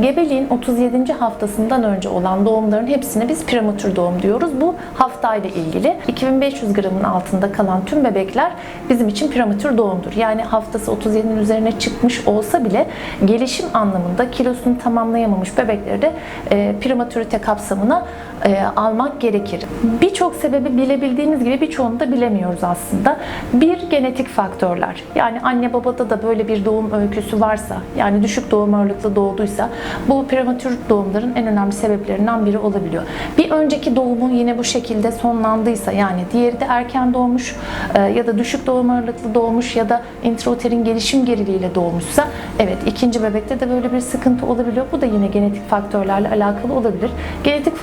Gebeliğin 37. haftasından önce olan doğumların hepsine biz prematür doğum diyoruz. Bu haftayla ilgili 2500 gramın altında kalan tüm bebekler bizim için prematür doğumdur. Yani haftası 37'nin üzerine çıkmış olsa bile gelişim anlamında kilosunu tamamlayamamış bebekleri de e, prematürite kapsamına e, almak gerekir. Birçok sebebi bilebildiğimiz gibi birçoğunu da bilemiyoruz aslında. Bir genetik faktörler. Yani anne babada da böyle bir doğum öyküsü varsa, yani düşük doğum ağırlıklı doğduysa bu prematür doğumların en önemli sebeplerinden biri olabiliyor. Bir önceki doğumu yine bu şekilde sonlandıysa yani diğeri de erken doğmuş e, ya da düşük doğum ağırlıklı doğmuş ya da intrauterin gelişim geriliğiyle doğmuşsa evet ikinci bebekte de böyle bir sıkıntı olabiliyor. Bu da yine genetik faktörlerle alakalı olabilir. Genetik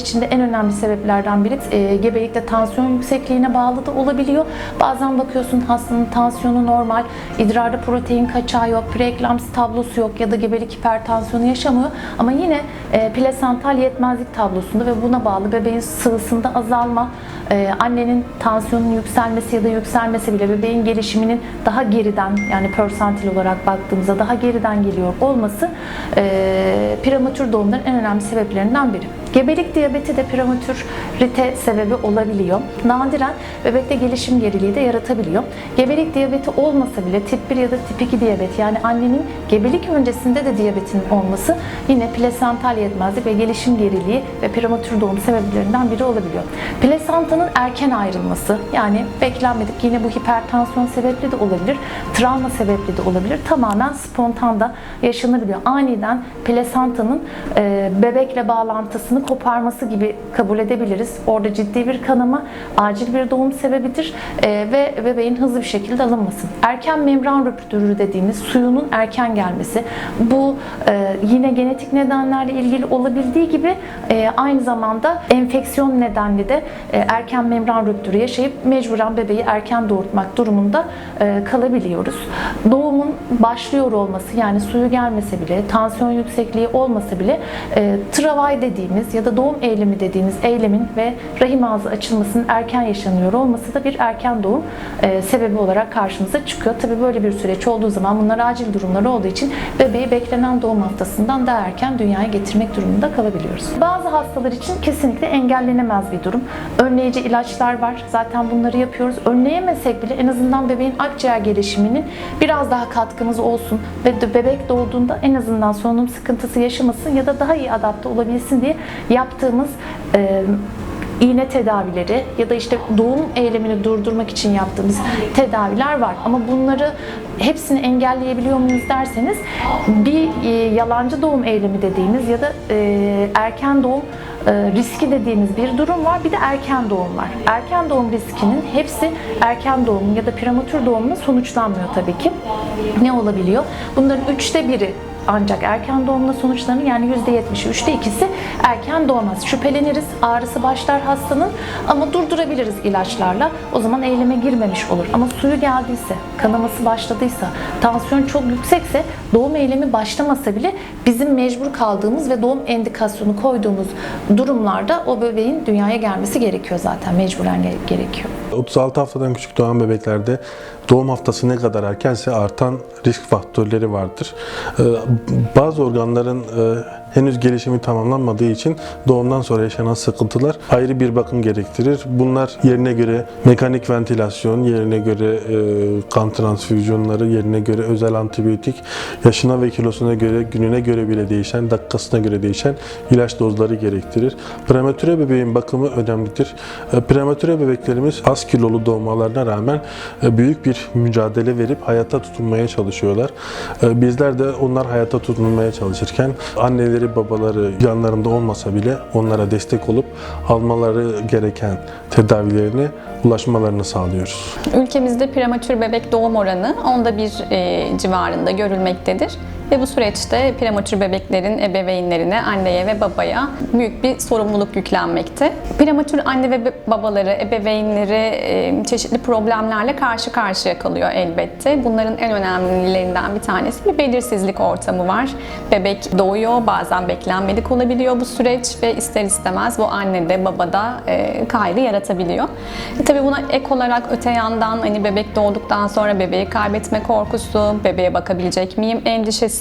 faktörler içinde en önemli sebeplerden biri e, gebelikte tansiyon yüksekliğine bağlı da olabiliyor. Bazen bakıyorsun hastanın tansiyonu normal, idrarda protein kaçağı yok, preeklamsi tablosu yok ya da gebelik hipertansiyonu yaşamıyor. Ama yine e, plasental yetmezlik tablosunda ve buna bağlı bebeğin sıvısında azalma, e, annenin tansiyonun yükselmesi ya da yükselmesi bile bebeğin gelişiminin daha geriden yani persantil olarak baktığımızda daha geriden geliyor olması e, prematür doğumların en önemli sebeplerinden biri. Gebelik diyabeti de prematürite sebebi olabiliyor. Nadiren bebekte gelişim geriliği de yaratabiliyor. Gebelik diyabeti olmasa bile tip 1 ya da tip 2 diyabet yani annenin gebelik öncesinde de diyabetin olması yine plasental yetmezlik ve gelişim geriliği ve prematür doğum sebeplerinden biri olabiliyor. Plasentanın erken ayrılması yani beklenmedik yine bu hipertansiyon sebepli de olabilir, travma sebepli de olabilir. Tamamen spontan da yaşanabiliyor. Aniden plasentanın e, bebekle bağlantısını koparması gibi kabul edebiliriz. Orada ciddi bir kanama, acil bir doğum sebebidir e, ve bebeğin hızlı bir şekilde alınması. Erken membran rüptürü dediğimiz suyunun erken gelmesi. Bu e, yine genetik nedenlerle ilgili olabildiği gibi e, aynı zamanda enfeksiyon nedenli de e, erken membran rüptürü yaşayıp mecburen bebeği erken doğurtmak durumunda e, kalabiliyoruz. Doğumun başlıyor olması yani suyu gelmese bile, tansiyon yüksekliği olmasa bile e, travay dediğimiz ya da doğum eylemi dediğimiz eylemin ve rahim ağzı açılmasının erken yaşanıyor olması da bir erken doğum e, sebebi olarak karşımıza çıkıyor. Tabii böyle bir süreç olduğu zaman bunlar acil durumlar olduğu için bebeği beklenen doğum haftasından daha erken dünyaya getirmek durumunda kalabiliyoruz. Bazı hastalar için kesinlikle engellenemez bir durum. Önleyici ilaçlar var. Zaten bunları yapıyoruz. Önleyemesek bile en azından bebeğin akciğer gelişiminin biraz daha katkımız olsun ve bebek doğduğunda en azından solunum sıkıntısı yaşamasın ya da daha iyi adapte olabilsin diye yaptığımız e, iğne tedavileri ya da işte doğum eylemini durdurmak için yaptığımız tedaviler var. Ama bunları hepsini engelleyebiliyor muyuz derseniz bir e, yalancı doğum eylemi dediğimiz ya da e, erken doğum e, riski dediğimiz bir durum var. Bir de erken doğum var. Erken doğum riskinin hepsi erken doğum ya da prematür doğumla sonuçlanmıyor tabii ki. Ne olabiliyor? Bunların üçte biri ancak erken doğumla sonuçlanır. Yani %70'i, üçte ikisi erken doğmaz. Şüpheleniriz, ağrısı başlar hastanın ama durdurabiliriz ilaçlarla. O zaman eyleme girmemiş olur. Ama suyu geldiyse, kanaması başladıysa, tansiyon çok yüksekse doğum eylemi başlamasa bile bizim mecbur kaldığımız ve doğum endikasyonu koyduğumuz durumlarda o bebeğin dünyaya gelmesi gerekiyor zaten. Mecburen ge- gerekiyor. 36 haftadan küçük doğan bebeklerde doğum haftası ne kadar erkense artan risk faktörleri vardır. Bazı organların e, henüz gelişimi tamamlanmadığı için doğumdan sonra yaşanan sıkıntılar ayrı bir bakım gerektirir. Bunlar yerine göre mekanik ventilasyon, yerine göre e, kan transfüzyonları, yerine göre özel antibiyotik, yaşına ve kilosuna göre, gününe göre bile değişen, dakikasına göre değişen ilaç dozları gerektirir. Prematüre bebeğin bakımı önemlidir. E, Prematüre bebeklerimiz az kilolu doğmalarına rağmen e, büyük bir mücadele verip hayata tutunmaya çalışıyorlar. Bizler de onlar hayata tutunmaya çalışırken anneleri babaları yanlarında olmasa bile onlara destek olup almaları gereken tedavilerine ulaşmalarını sağlıyoruz. Ülkemizde prematür bebek doğum oranı onda bir e, civarında görülmektedir. Ve bu süreçte prematür bebeklerin ebeveynlerine, anneye ve babaya büyük bir sorumluluk yüklenmekte. Prematür anne ve babaları, ebeveynleri çeşitli problemlerle karşı karşıya kalıyor elbette. Bunların en önemlilerinden bir tanesi bir belirsizlik ortamı var. Bebek doğuyor, bazen beklenmedik olabiliyor bu süreç ve ister istemez bu annede, babada kaygı yaratabiliyor. E, tabii buna ek olarak öte yandan hani bebek doğduktan sonra bebeği kaybetme korkusu, bebeğe bakabilecek miyim endişesi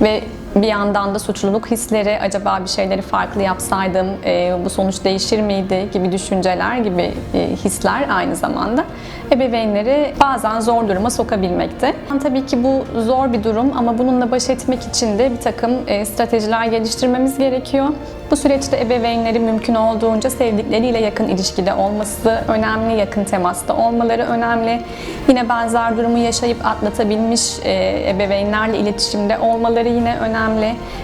ve bir yandan da suçluluk hisleri, acaba bir şeyleri farklı yapsaydım e, bu sonuç değişir miydi gibi düşünceler gibi e, hisler aynı zamanda ebeveynleri bazen zor duruma sokabilmekte. Tabii ki bu zor bir durum ama bununla baş etmek için de bir takım e, stratejiler geliştirmemiz gerekiyor. Bu süreçte ebeveynleri mümkün olduğunca sevdikleriyle yakın ilişkide olması önemli, yakın temasta olmaları önemli. Yine benzer durumu yaşayıp atlatabilmiş e, ebeveynlerle iletişimde olmaları yine önemli.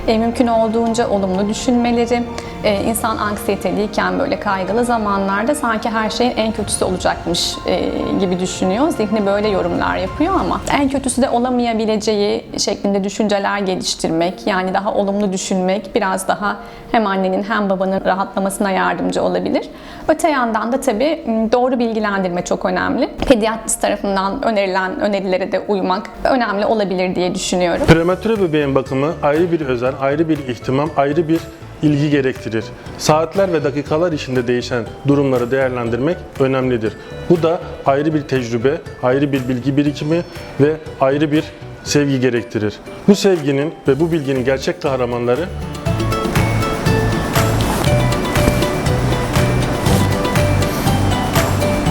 E, mümkün olduğunca olumlu düşünmeleri. E, insan anksiyeteliyken böyle kaygılı zamanlarda sanki her şeyin en kötüsü olacakmış e, gibi düşünüyor. Zihni böyle yorumlar yapıyor ama en kötüsü de olamayabileceği şeklinde düşünceler geliştirmek, yani daha olumlu düşünmek biraz daha hem annenin hem babanın rahatlamasına yardımcı olabilir. Öte yandan da tabii doğru bilgilendirme çok önemli. Pediatrist tarafından önerilen önerilere de uymak önemli olabilir diye düşünüyorum. Prematüre bebeğin bakımı ayrı bir özen, ayrı bir ihtimam, ayrı bir ilgi gerektirir. Saatler ve dakikalar içinde değişen durumları değerlendirmek önemlidir. Bu da ayrı bir tecrübe, ayrı bir bilgi birikimi ve ayrı bir sevgi gerektirir. Bu sevginin ve bu bilginin gerçek kahramanları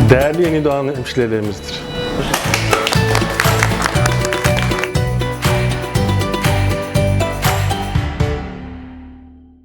değerli yeni doğan hemşirelerimizdir.